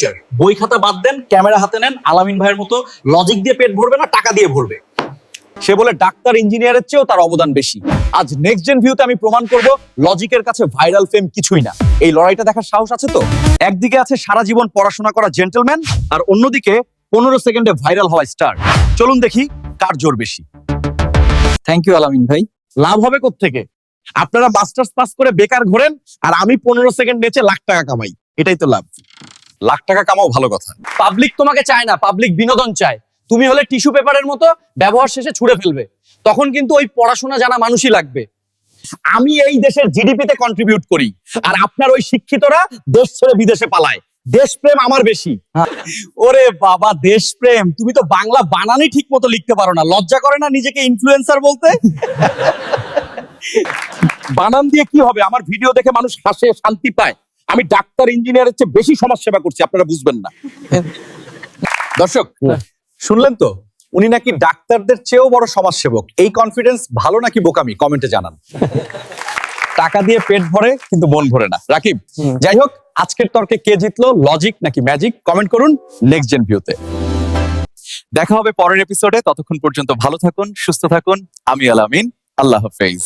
Teacher বই খাতা বাদ দেন, ক্যামেরা হাতে নেন, আলামিন ভাইয়ের মতো লজিক দিয়ে পেট ভরবে না, টাকা দিয়ে ভরবে। সে বলে ডাক্তার ইঞ্জিনিয়ারের চেয়েও তার অবদান বেশি। আজ নেক্সট জেন ভিউতে আমি প্রমাণ করব লজিকের কাছে ভাইরাল ফেম কিছুই না। এই লড়াইটা দেখার সাহস আছে তো? একদিকে আছে সারা জীবন পড়াশোনা করা জেন্টলম্যান আর অন্যদিকে পনেরো সেকেন্ডে ভাইরাল হওয়া স্টার চলুন দেখি কার জোর বেশি। থ্যাংক ইউ আলামিন ভাই। লাভ হবে থেকে আপনারা মাস্টার্স পাস করে বেকার ঘোরেন, আর আমি পনেরো সেকেন্ড নেচে লাখ টাকা কামাই। এটাই তো লাভ। লাখ টাকা কামাও ভালো কথা। পাবলিক তোমাকে চায় না পাবলিক বিনোদন চায়। তুমি হলে টিস্যু পেপারের মতো ব্যবহার শেষে ছুঁড়ে ফেলবে। তখন কিন্তু ওই পড়াশোনা জানা মানুষই লাগবে। আমি এই দেশের জিডিপিতে কন্ট্রিবিউট করি, আর আপনার ওই শিক্ষিতরা দেশ ছেড়ে বিদেশে পালায়। দেশপ্রেম আমার বেশি। ওরে বাবা, দেশপ্রেম। তুমি তো বাংলা বানানই ঠিক মতো লিখতে পারো না। লজ্জা করে না নিজেকে ইনফ্লুয়েন্সার বলতে? বানান দিয়ে কি হবে? আমার ভিডিও দেখে মানুষ হাসে, শান্তি পায়। আমি ডাক্তার ইঞ্জিনিয়ারের চেয়ে বেশি সমাজ সেবা করছি আপনারা বুঝবেন না। দর্শক শুনলেন তো? উনি নাকি ডাক্তারদের চেয়েও বড় সমাজসেবক। এই কনফিডেন্স ভালো নাকি বোকামি? কমেন্টে জানান। টাকা দিয়ে পেট ভরে কিন্তু মন ভরে না। রাকিব যাই হোক আজকের তর্কে কে জিতলো? লজিক নাকি ম্যাজিক কমেন্ট করুন নেক্সট জেন ভিউতে দেখা হবে পরের এপিসোডে ততক্ষণ পর্যন্ত ভালো থাকুন সুস্থ থাকুন। আমি আলামিন আল্লাহ হাফেজ।